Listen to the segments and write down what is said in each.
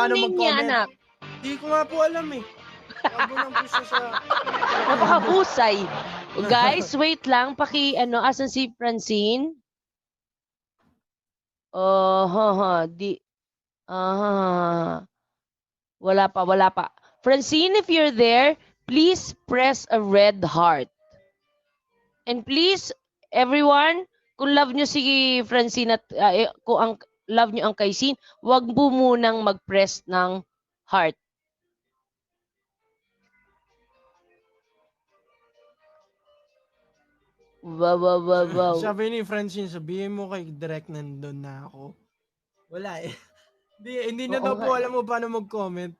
paano name niya, mag-comment. anak? Hindi ko nga po alam eh. Bago lang po siya sa... Napakahusay. Guys, wait lang. Paki, ano, asan si Francine? Oh, ha, ha, di. Ah, wala pa, wala pa. Francine, if you're there, please press a red heart. And please, everyone, kung love nyo si Francine at eh, kung ang love nyo ang Kaisin, wag po munang mag-press ng heart. Wow, wow, wow, wow. Sabi ni Francine, sabihin mo kay Direk nandun na ako. Wala eh. Hindi, hindi na daw po eh. alam mo paano mag-comment.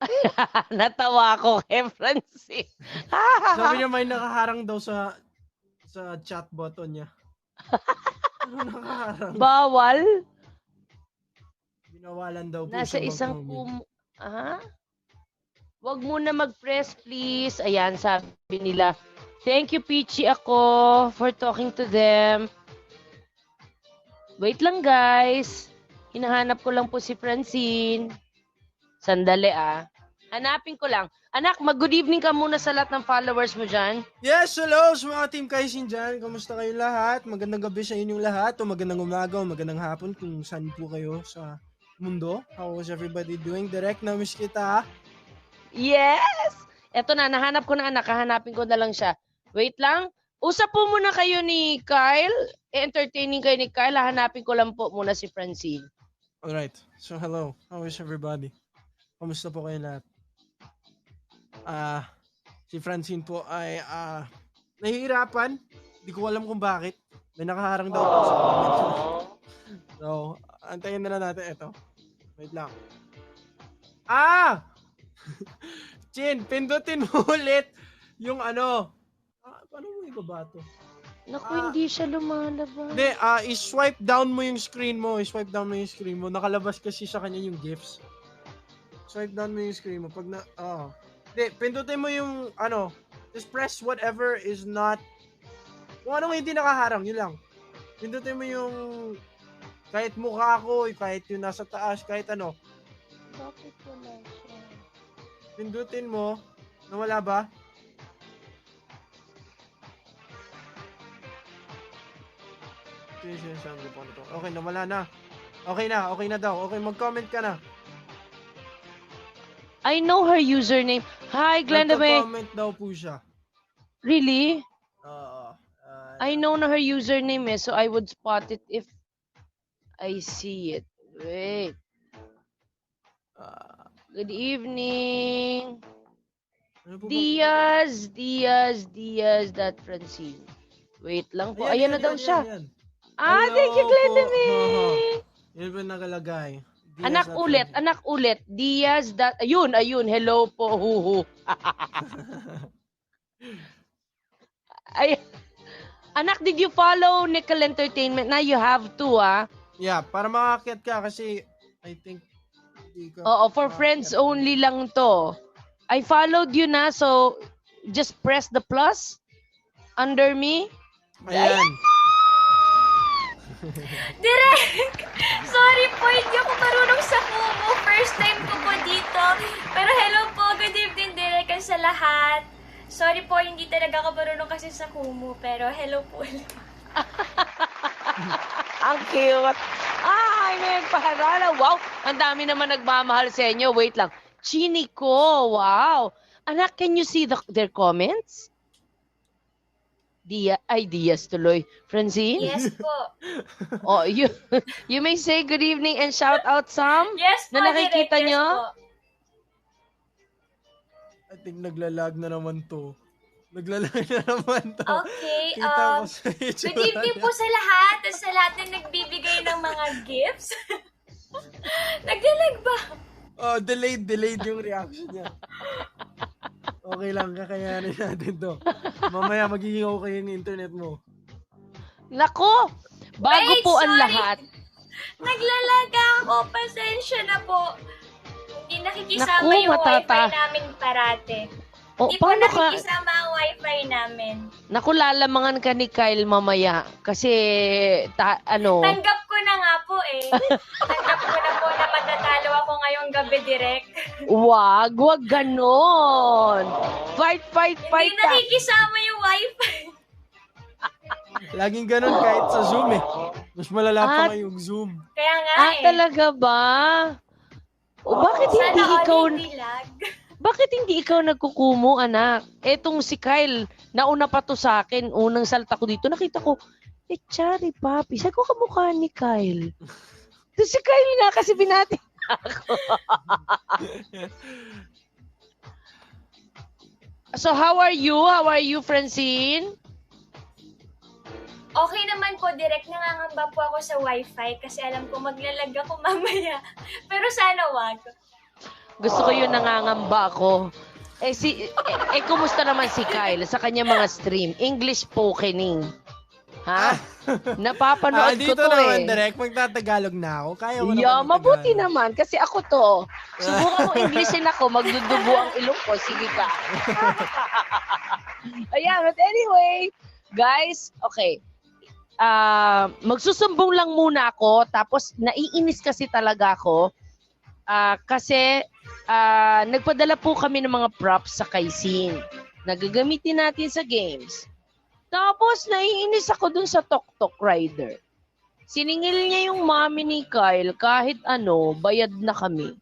Natawa ko kay Francine. Sabi niya may nakaharang daw sa sa chat button niya. Ano? Bawal? Binawalan daw po Nasa isang kum... Ah? Wag muna mag-press, please. Ayan, sabi nila. Thank you, Peachy, ako, for talking to them. Wait lang, guys. Hinahanap ko lang po si Francine. Sandali, ah. Hanapin ko lang. Anak, mag-good evening ka muna sa lahat ng followers mo dyan. Yes, hello sa mga Team Kaisin dyan. Kamusta kayo lahat? Magandang gabi sa inyong lahat. O magandang umaga o magandang hapon kung saan po kayo sa mundo. How was everybody doing? Direct, na-miss kita. Yes! Eto na, nahanap ko na anak. Hahanapin ko na lang siya. Wait lang. Usap po muna kayo ni Kyle. Entertaining kayo ni Kyle. Hahanapin ko lang po muna si Francine. Alright. So, hello. How is everybody? Kamusta po kayo lahat? Ah, si Francine po ay ah nahihirapan. Hindi ko alam kung bakit. May nakaharang daw po sa comment. So, antayin na lang natin ito. Wait lang. Ah! Chin, pindutin mo ulit yung ano. Ah, paano mo ibaba to? Naku, Ah. hindi siya lumalabas. Hindi, ah, i-swipe down mo yung screen mo. I-swipe down mo yung screen mo. Nakalabas kasi sa kanya yung gifts. Swipe down mo yung screen mo. Pag na, oh. Hindi, pindutin mo yung, ano, just press whatever is not, kung anong hindi nakaharang, yun lang. Pindutin mo yung, kahit mukha ko, kahit yung nasa taas, kahit ano. Bakit wala siya? Pindutin mo, nawala ba? Ito yung sinasabi ko nito. Okay, nawala na. Okay na, okay na daw. Okay, mag-comment ka na. I know her username. Hi, Glenda May. Nagko-comment daw po siya. Really? Oo. Ah, I know na her username eh, so I would spot it if I see it. Wait. ah, Good evening. ano po ba? Diaz, Diaz, Diaz, that Francine. Wait lang po. Ayan, na daw siya. Yan, Ah, Hello thank you, Glenda po. May. yan po yung nakalagay. Diaz Anak at ulit, Francine. anak ulit. Diaz, that, ayun, ayun, hello po, huhu. Ay, anak, did you follow Nickel Entertainment? Na you have to, ah. Yeah, para makakit ka kasi I think ka Oo, for friends only lang to. I followed you na, so just press the plus under me. Ayan. Direk! Sorry po, hindi ako marunong sa Kumu. First time ko po dito. Pero hello po, good evening Direk and sa lahat. Sorry po, hindi talaga ako marunong kasi sa Kumu. Pero hello po ulit. Ang cute. Ay, may paharala. Wow, ang dami naman nagmamahal sa inyo. Wait lang. Chiniko, wow. Anak, can you see the, their comments? Dia, ay, Diaz tuloy. Francine? Yes po. Oh, you, you may say good evening and shout out some. Yes po, Na nakikita Direk. Yes nyo? po. I think naglalag na naman to. Naglalag na naman to. Okay, Kita um, ko sa Good evening po sa lahat at sa lahat na nagbibigay ng mga gifts. Naglalag ba? Oh, delayed, delayed yung reaction niya. Okay lang, kakayanin natin to. Mamaya magiging okay yung internet mo. Nako! Bago Wait, po ang sorry. lahat. Naglalaga ako. Pasensya na po. Hindi nakikisama Naku, yung matata. wifi namin parate. O, Hindi po paano ka? nakikisama ang wifi namin. Naku, lalamangan ka ni Kyle mamaya. Kasi, ta, ano, Tanggap ko na nga po eh. Tanggap ko na po na matatalo ako ngayong gabi, Direk. Wag, wag ganon. Fight, fight, Hindi fight. ah. nakikisama yung wifi. Laging ganun kahit sa Zoom eh. Mas malala pa Ah. nga yung Zoom. Kaya nga Ah, eh. talaga ba? O bakit Sana hindi all ikaw hindi lag. bakit hindi ikaw nagkukumo, anak? Etong si Kyle, nauna pa to sa akin, unang salta ko dito, nakita ko, eh, Chari, papi, sabi ko kamukha ni Kyle. Tapos si Kyle nga kasi binati ako. so, how are you? How are you, Francine? Okay naman po, direct nangangamba po ako sa wifi kasi alam ko maglalag ako mamaya. Pero sana wag. Gusto ko yun nangangamba ako. Eh, si, eh, eh, kumusta naman si Kyle sa kanya mga stream? English pokening. Ha? Ah, Napapanood ko dito to naman, eh. direct. Magtatagalog na ako. Kaya mo Yeah, na mabuti naman kasi ako to. Subukan mo Englishin ako, magdudugo ang ilong ko. Sige ka. Ayan, but anyway, guys, okay. Ah, magsusumbong lang muna ako tapos naiinis kasi talaga ako. Ah, kasi ah, nagpadala po kami ng mga props sa Kaisin na gagamitin natin sa games. Tapos naiinis ako dun sa Tok Tok Rider. Siningil niya yung mami ni Kyle kahit ano, bayad na kami.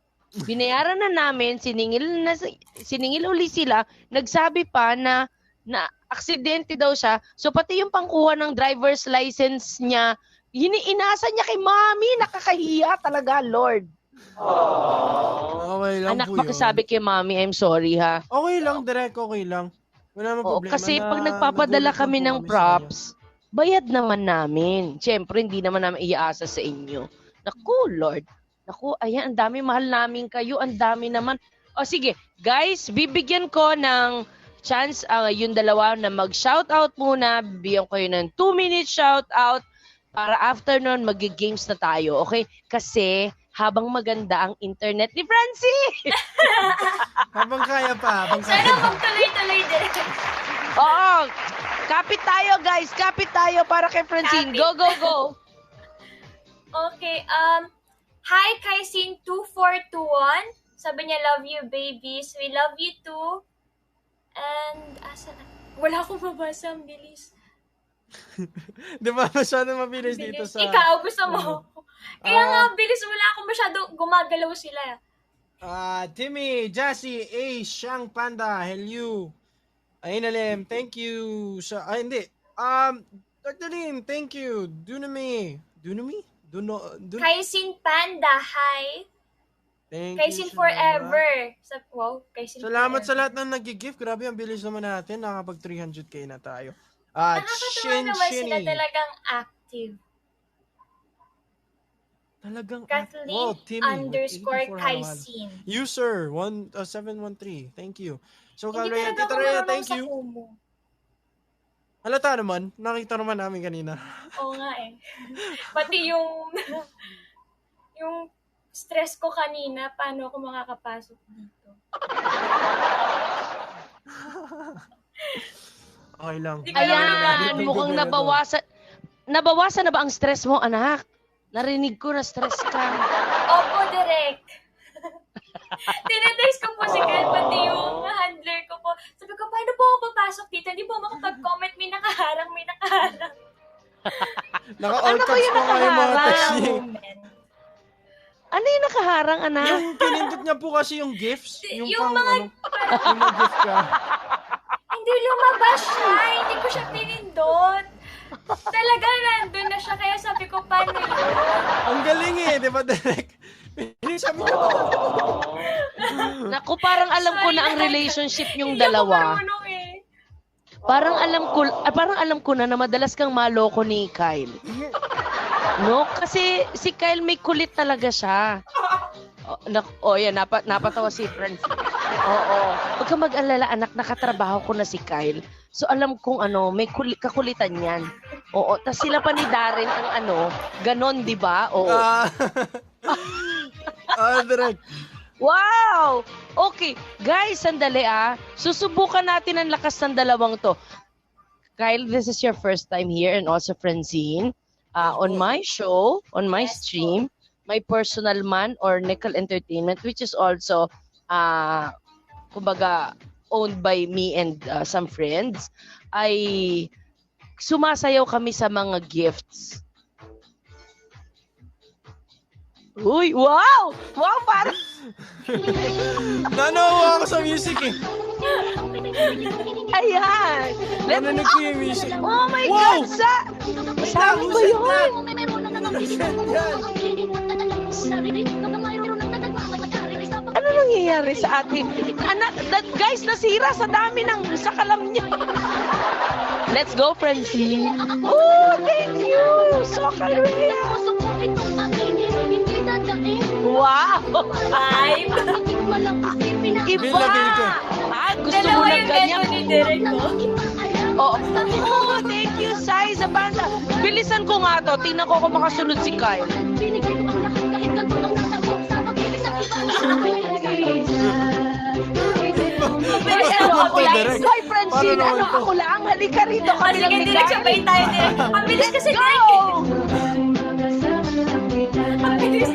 Binayaran na namin, siningil na siningil uli sila, nagsabi pa na na aksidente daw siya. So pati yung pangkuha ng driver's license niya, hiniinasa niya kay mami, nakakahiya talaga, Lord. Okay lang Anak, po yun. sabi kay mami, I'm sorry ha. Okay lang, direct. Okay lang. Wala namang Oo, problema. kasi na pag nagpapadala kami ng props, bayad naman namin. Siyempre, hindi naman namin iaasa sa inyo. Naku, Lord. Naku, ayan, ang dami mahal namin kayo. Ang dami naman. O sige, guys, bibigyan ko ng chance ah, yung dalawa na mag-shoutout muna. Bibigyan ko yun ng 2-minute shoutout para after nun, mag-games na tayo, okay? Kasi habang maganda ang internet ni Francie. Habang kaya pa, habang kaya. Sana magtuloy-tuloy, Direk. Oo. Kapit tayo, guys. Kapit tayo para kay Francine. Kapit. Go, go, go. Okay, um, hi Kaisin2421. Sabi niya, love you babies. We love you too. And, asa na? Wala akong mabasa. Ang bilis. Di ba masyado mabilis Ang dito sa... Ikaw, gusto mo. Kaya Ah. nga, ang bilis. Wala akong masyado gumagalaw sila. Ah, Timmy, Jassy, A, Shang Panda, Helyu. Ayun Lim, thank you. Sa, ay, hindi. Um, Dr. Lim, thank you. Dunami. Dunami? Duno, dun, Kaisin Panda, hi. thank Kaisin you, Forever. Sa, wow, Kaisin Salamat sa Forever. lahat ng nag-gift. Grabe, ang bilis naman natin. Nakapag 300k na tayo. Ah, Nakakatawa Shin naman sila talagang active. Talagang Kathleen wow, Timmy, underscore 84 halaman. Kaisin. User, one, uh, 713. Thank you. So, Hindi Kalaya, Tita Rhea, thank you. Kumu. Halata naman. Nakita naman namin kanina. Oo nga eh. Pati yung yung stress ko kanina, paano ako makakapasok dito. Okay lang. Ayan, inaano. mukhang nabawasan. Nabawasan na ba ang stress mo, anak? Narinig ko na stress ka. Opo, direct. Tinetaste ko po si Kyle, pati yung handler ko po. Sabi ko, paano po ako papasok dito? Hindi po makapag-comment, may nakaharang, may nakaharang. Naka-all Ano ba caps yung pa nga yung mga nakaharang? text niya. Moment. Ano yung nakaharang, anak? Yung pinindot niya po kasi yung gifts. Yung, Yung pang, mga- ano, yung may gift ka. Hindi lumabas siya. Hindi ko siya pinindot. Talaga nandun na siya. Kaya sabi ko, paano yun? Ang galing eh, di ba, Derek? Sabi ko, Naku, parang alam ko Sorry na ang relationship yung Hindi ako dalawa. marunong eh. Parang alam ko, ah, parang alam ko na na madalas kang maloko ni Kyle. No, kasi si Kyle may kulit talaga siya. Oh, nak oh yan, napa, napatawa si Francis. Oo. Huwag ka mag-alala, anak, nakatrabaho ko na si Kyle. So alam kong ano, may kuli, kakulitan yan. Oo, tas sila pa ni Darren ang ano, ganon, di ba? Oo. ah, ah, Derek. Wow! Okay, guys, sandali ah. Susubukan natin ang lakas ng dalawang to. Kyle, this is your first time here and also Francine. Uh, on my show, on my stream, my personal man or Nickel Entertainment which is also uh, kumbaga owned by me and uh, some friends ay sumasayaw kami sa mga gifts. Uy, wow! Wow, parang Nanawa ako sa music eh. ayan. Let Nananig ko yung music. Oh my Wow! God, sa... Sabi ko yun. Ano nangyayari sa atin? Anak, that, guys, nasira sa dami ng sa kalam niya. Let's go, Francine. Oh, thank you. So kalaya. Wow. Five. Iba. Na ko. Ah, gusto mo ng ganyan. ganito ni Derek ko. Oh, oh, thank you, Sai, sa banda. Bilisan ko nga to. Tingnan ko kung makasunod si Kyle. Ay, ano ako lang? Direk. Hoy, Francine, Paano ano naman to? ako lang? Halika rito kami sige, lang ni Kyle. sabay tayo, Derek. Ang bilis kasi, go! Ang bilis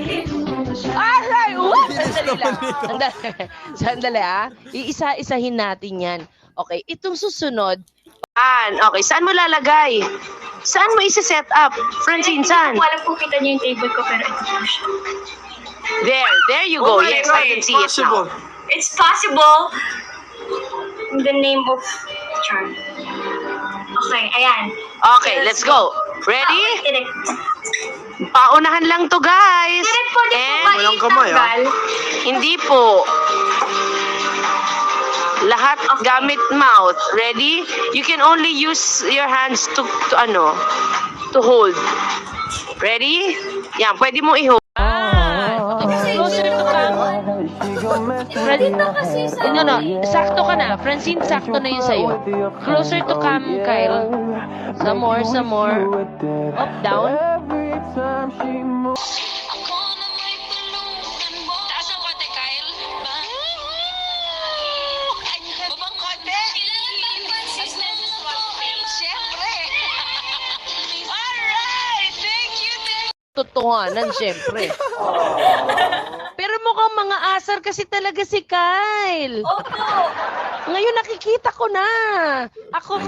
what? Sandali lang. Sandali, ah. Iisa-isahin natin yan. Okay, itong susunod. Saan? Okay, saan mo lalagay? Saan mo isi-set up? Francine, saan? Hindi ko alam kung kita niyo yung table ko, pero ito po siya. There, there you go. yes, I can see it now. It's possible in the name of Charm. Okay, ayan. Okay, let's go. Ready? Ah, wait. Paunahan lang to, guys. Pwede po And ba Walang kamay, ah. itanggal? hindi po. Lahat gamit mouth. Ready? You can only use your hands to, to ano, to hold. Ready? Yan, pwede mo i-hold. Sa... Eh, no, no, sakto ka na. Francine, sakto na yun sa'yo. Closer to cam, Kyle. Some more, some more. Up, down. Totohanan, syempre. Mga asar kasi talaga si Kyle. Opo. Ngayon nakikita ko na. Ako,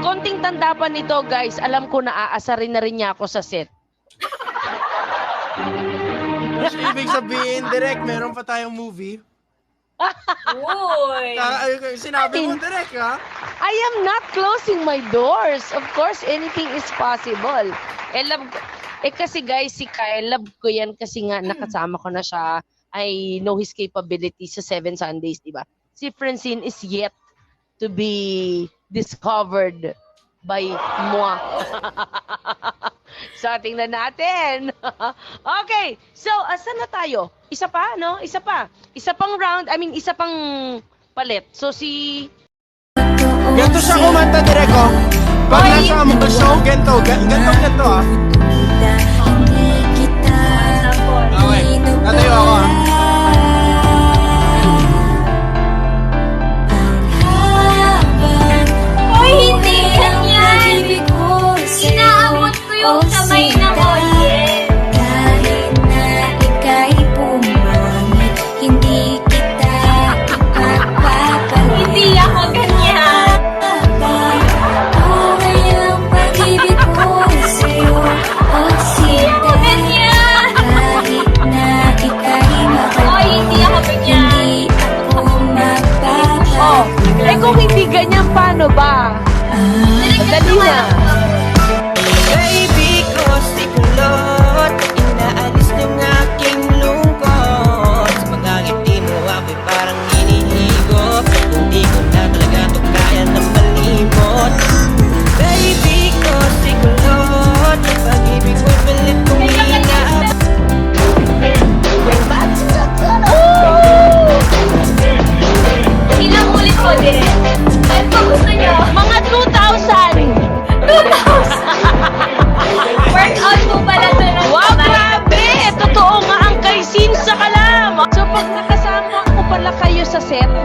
konting tanda pa nito guys. Alam ko na aasarin na rin niya ako sa set. So, ibig sabihin, direct, meron pa tayong movie. Uy. Ay, sinabi mo, direct, ha? I am not closing my doors. Of course, anything is possible. Eh, love, eh kasi guys, si Kyle, love ko yan kasi nga nakasama ko na siya. I know his capabilities sa Seven Sundays, di ba? Si Francine is yet to be discovered by moi. so, tingnan natin. okay, so, asan na tayo? Isa pa, no? Isa pa. Isa pang round, I mean, isa pang palit. So, si Ganto siya kumanta, direct, oh. Pag nasa mo show, ganto, ga- ganto, ganto, ah. Okay, tatayo ako, ah. Inaabot ko yung parang sa set,